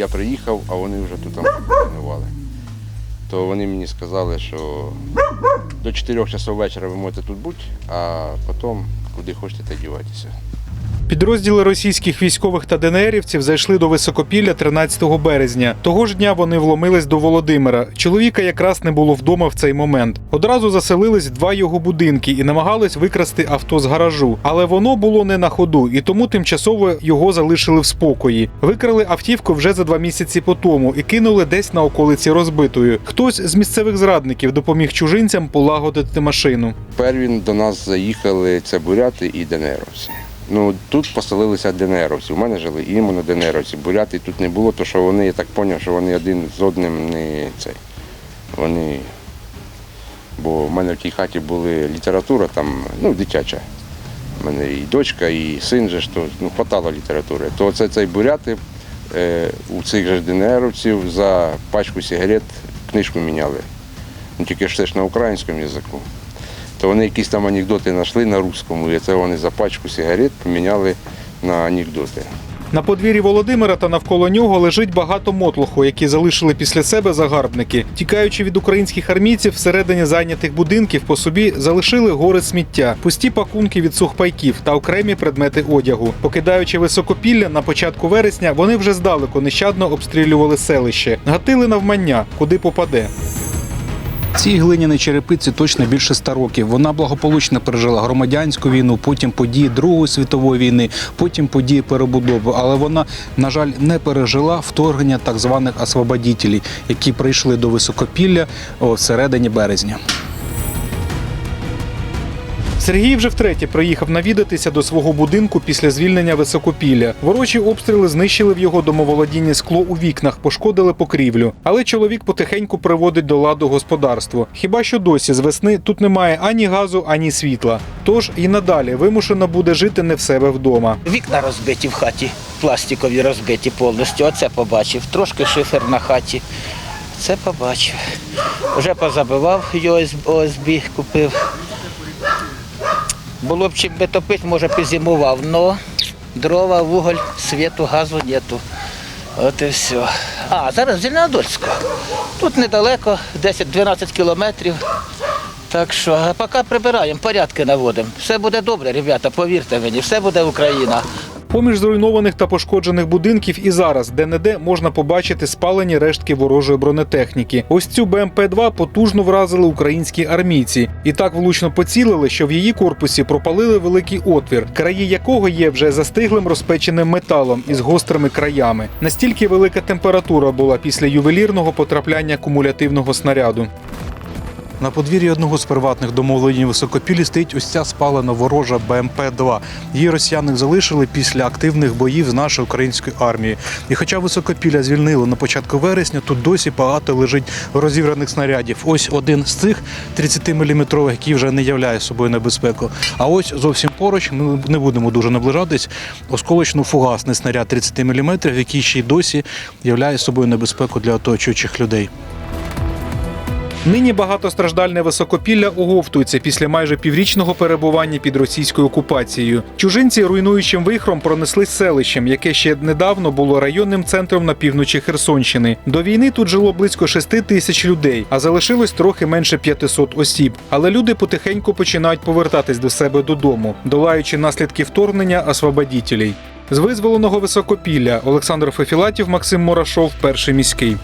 я приїхав, а вони вже тут там планували. То вони мені сказали, що до 4 часов вечора ви можете тут бути, а потім куди хочете, та дівайтеся. Підрозділи російських військових та ДНРівців зайшли до Високопілля 13 березня. Того ж дня вони вломились до Володимира. Чоловіка якраз не було вдома в цей момент. Одразу заселились два його будинки і намагались викрасти авто з гаражу. Але воно було не на ходу, і тому тимчасово його залишили в спокої. Викрали автівку вже за два місяці по тому і кинули десь на околиці розбитою. Хтось з місцевих зрадників допоміг чужинцям полагодити машину. Перві до нас заїхали це буряти і ДНРовці. Ну тут поселилися ДНРовці. У мене жили іменно ДНРовці. Буряти тут не було, то що вони, я так зрозумів, що вони один з одним не цей. Вони. Бо в мене в тій хаті була література, там, ну, дитяча. У мене і дочка, і син же ж, ну, хватало літератури. То це цей буряти е, у цих же ДНРовців за пачку сигарет книжку міняли. Ну, тільки ж це ж на українському язику то вони якісь там анекдоти знайшли на русскому, і це вони за пачку сигарет поміняли на анекдоти. На подвір'ї Володимира та навколо нього лежить багато мотлоху, які залишили після себе загарбники. Тікаючи від українських армійців, всередині зайнятих будинків по собі залишили гори сміття, пусті пакунки від сухпайків та окремі предмети одягу. Покидаючи високопілля на початку вересня, вони вже здалеку нещадно обстрілювали селище, гатили навмання, куди попаде. Цій глиняній черепиці точно більше ста років. Вона благополучно пережила громадянську війну, потім події Другої світової війни, потім події перебудови. Але вона, на жаль, не пережила вторгнення так званих освободітелів, які прийшли до високопілля о, всередині березня. Сергій вже втретє приїхав навідатися до свого будинку після звільнення високопілля. Ворожі обстріли знищили в його домоволодінні скло у вікнах, пошкодили покрівлю. Але чоловік потихеньку приводить до ладу господарство. Хіба що досі з весни тут немає ані газу, ані світла. Тож і надалі вимушено буде жити не в себе вдома. Вікна розбиті в хаті, пластикові розбиті повністю. Оце побачив. Трошки шифер на хаті. Це побачив. Вже позабивав ОСБ, купив. Було б чим би топити, може підзимував, але дрова, вуголь, світу, газу нету. От і все. А, зараз Зеленодольська. Тут недалеко, 10-12 кілометрів. Так що, а поки прибираємо, порядки наводимо. Все буде добре, ребята, повірте мені, все буде Україна. Поміж зруйнованих та пошкоджених будинків і зараз де-не-де можна побачити спалені рештки ворожої бронетехніки. Ось цю БМП-2 потужно вразили українські армійці і так влучно поцілили, що в її корпусі пропалили великий отвір, краї якого є вже застиглим розпеченим металом із гострими краями. Настільки велика температура була після ювелірного потрапляння кумулятивного снаряду. На подвір'ї одного з приватних домовлень високопілі стоїть ось ця спалена ворожа БМП-2. Її росіяни залишили після активних боїв з нашою українською армією. І хоча високопілля звільнили на початку вересня, тут досі багато лежить розібраних снарядів. Ось один з цих 30-мм, який вже не являє собою небезпеку. А ось зовсім поруч ми не будемо дуже наближатись. Осколочно-фугасний снаряд 30 мм, який ще й досі являє собою небезпеку для оточуючих людей. Нині багатостраждальне високопілля оговтується після майже піврічного перебування під російською окупацією. Чужинці руйнуючим вихром пронеслись селищем, яке ще недавно було районним центром на півночі Херсонщини. До війни тут жило близько 6 тисяч людей, а залишилось трохи менше 500 осіб. Але люди потихеньку починають повертатись до себе додому, долаючи наслідки вторгнення освободітелей. З визволеного високопілля Олександр Фефілатів, Максим Мурашов, перший міський.